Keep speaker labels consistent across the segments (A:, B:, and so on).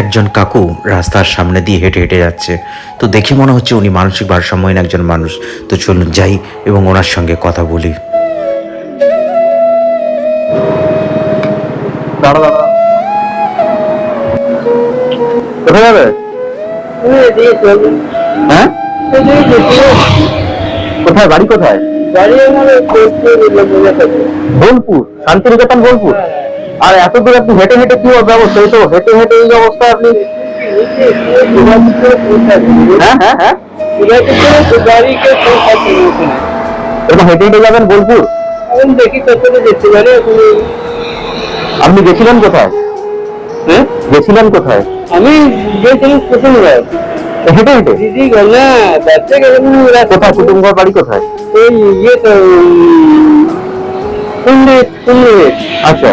A: একজন কাকু রাস্তার সামনে দিয়ে হেঁটে হেঁটে যাচ্ছে। তো দেখে মনে হচ্ছে উনি মানসিক ভারসাম্যহীন একজন মানুষ। তো চলুন যাই এবং ওনার সঙ্গে কথা বলি।
B: হ্যাঁ? কোথায়? বাড়ি কোথায়? বোলপুর শান্তিনিকেতন বোলপুর? আর এত দূর আপনি হেঁটে হেঁটে কি ব্যবস্থা এই তো হেঁটে হেঁটে এই অবস্থা আপনি হ্যাঁ হ্যাঁ হ্যাঁ। এরকম হেঁটে হেঁটে যাবেন বোলপুর?
C: দেখি কতটা যেতে পারে
B: আপনি গেছিলেন কোথায়?
C: হ্যাঁ?
B: গেছিলেন কোথায়?
C: আমি গিয়েছিলাম প্রথমবার
B: হেঁটে হেঁটে?
C: দিদি গেল না গেল
B: কোথায়? কুটুম্বর বাড়ি কোথায়?
C: ওই ইয়ে তো
B: আচ্ছা।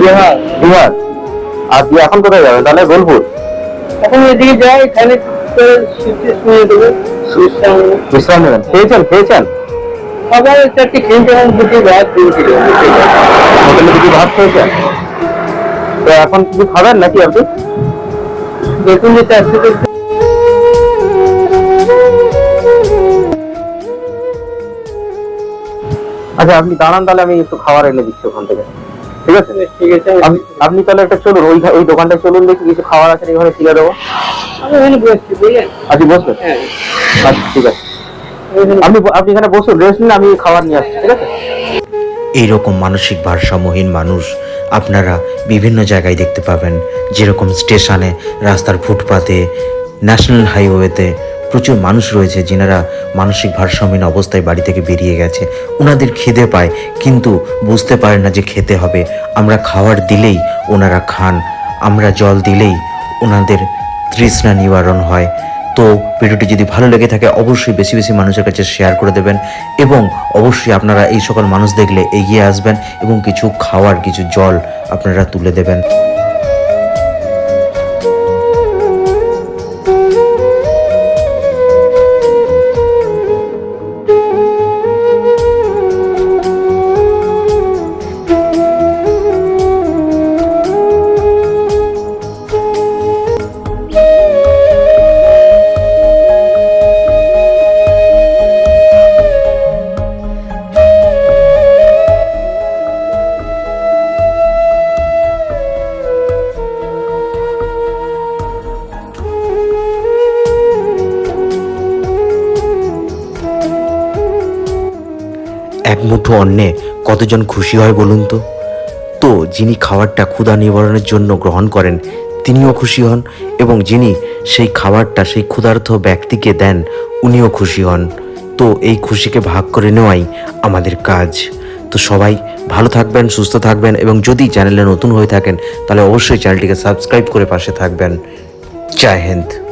C: বিহার
B: বিহার। আর দিয়ে এখন কোথায় যাবেন তাহলে বোলপুর।
C: এখন এদিকে যাই এখানে বিশ্রাম
B: নেবেন। খেয়েছেন? খেয়েছেন?
C: চারটি আমার দুটি ভাত
B: হোটেলে কিছু ভাত খেয়েছেন? তো এখন কিছু খাবেন নাকি আপনি
C: দেখুন যে চারটে
B: আচ্ছা আপনি দাঁড়ান তাহলে আমি একটু খাবার এনে দিচ্ছি ওখান থেকে। ঠিক আছে?
C: ঠিক আছে।
B: আপনি- আপনি তাহলে একটা চলুন ওই ওই দোকানটায় চলুন দেখি কিছু খাবার আছে এখানে শিখে দেবো?
C: বুঝলেন?
B: আজকে বসবেন।
C: হ্যাঁ।
B: আচ্ছা ঠিক আছে।
C: আমি
B: আপনি আপনি এখানে বসুন রেস্ট নিন আমি খাবার নিয়ে আসছি ঠিক আছে?
A: এইরকম মানসিক ভারসাম্যহীন মানুষ আপনারা বিভিন্ন জায়গায় দেখতে পাবেন। যেরকম স্টেশনে রাস্তার ফুটপাতে ন্যাশনাল হাইওয়েতে প্রচুর মানুষ রয়েছে যিনারা মানসিক ভারসাম্যহীন অবস্থায় বাড়ি থেকে বেরিয়ে গেছে। ওনাদের খিদে পায়, কিন্তু বুঝতে পারে না যে খেতে হবে। আমরা খাওয়ার দিলেই ওনারা খান, আমরা জল দিলেই ওনাদের তৃষ্ণা নিবারণ হয়। তো ভিডিওটি যদি ভালো লেগে থাকে, অবশ্যই বেশি বেশি মানুষের কাছে শেয়ার করে দেবেন এবং অবশ্যই আপনারা এই সকল মানুষ দেখলে এগিয়ে আসবেন এবং কিছু খাওয়ার, কিছু জল আপনারা তুলে দেবেন। মুঠো অন্নে কতজন খুশি হয় বলুন তো? তো যিনি খাবারটা ক্ষুধা নিবারণের জন্য গ্রহণ করেন, তিনিও খুশি হন এবং যিনি সেই খাবারটা সেই ক্ষুধার্ত ব্যক্তিকে দেন, উনিও খুশি হন। তো এই খুশিকে ভাগ করে নেওয়াই আমাদের কাজ। তো সবাই ভালো থাকবেন, সুস্থ থাকবেন এবং যদি চ্যানেলে নতুন হয়ে থাকেন, তাহলে অবশ্যই চ্যানেলটিকে সাবস্ক্রাইব করে পাশে থাকবেন। জয় হিন্দ।